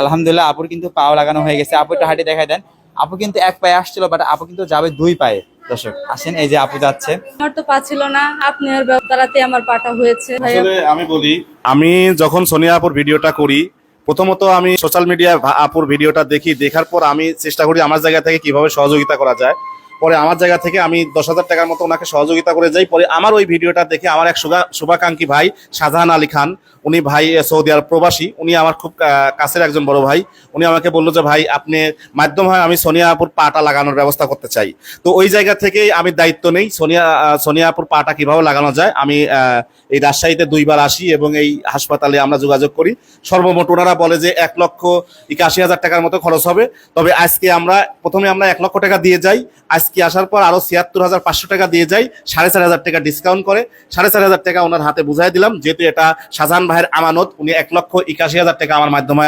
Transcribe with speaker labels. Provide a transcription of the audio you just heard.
Speaker 1: আলহামদুলিল্লাহ আপুর কিন্তু পাও লাগানো হয়ে গেছে। আপু একটু হাঁটি দেখাই দেন। আপু কিন্তু এক পায়ে আসছিল বাট আপু কিন্তু যাবে দুই পায়ে। দর্শক আসেন এই যে আপু যাচ্ছে।
Speaker 2: আমার তো পা ছিল না আপনার দ্বারাতে আমার পাটা হয়েছে।
Speaker 3: আসলে আমি বলি আমি যখন সোনিয়া আপুর ভিডিওটা করি প্রথমত আমি সোশ্যাল মিডিয়া আপুর ভিডিওটা দেখি। দেখার পর আমি চেষ্টা করি আমার জায়গা থেকে কীভাবে সহযোগিতা করা যায়। পরে আমার জায়গা থেকে আমি দশ হাজার টাকার মতো ওনাকে সহযোগিতা করে যাই। পরে আমার ওই ভিডিওটা দেখে আমার এক শুভা- শুভাকাঙ্ক্ষী ভাই শাহজাহান আলী খান, উনি ভাই সৌদি আরব প্রবাসী, উনি আমার খুব কাছের একজন বড় ভাই। উনি আমাকে বলল যে, ভাই, আপনি মাধ্যম হয় আমি সোনিয়া আপুর পাটা লাগানোর ব্যবস্থা করতে চাই। তো ওই জায়গা থেকেই আমি দায়িত্ব নেই, সোনিয়া সোনিয়াপুর পাটা কীভাবে লাগানো যায়। আমি এই রাজশাহীতে দুইবার আসি এবং এই হাসপাতালে আমরা যোগাযোগ করি। সর্বমোট ওনারা বলে যে, এক লক্ষ একাশি হাজার টাকার মতো খরচ হবে। তবে আজকে আমরা, প্রথমে আমরা এক লক্ষ টাকা দিয়ে যাই। আজকে আসার পর আরও ছিয়াত্তর হাজার পাঁচশো টাকা দিয়ে যাই সাড়ে চার হাজার টাকা ডিসকাউন্ট করে। সাড়ে চার হাজার টাকা ওনার হাতে বুঝাই দিলাম, যেহেতু এটা শাহজাহান ভাইয়ের আমানত, উনি এক লক্ষ একাশি হাজার টাকা আমার মাধ্যমে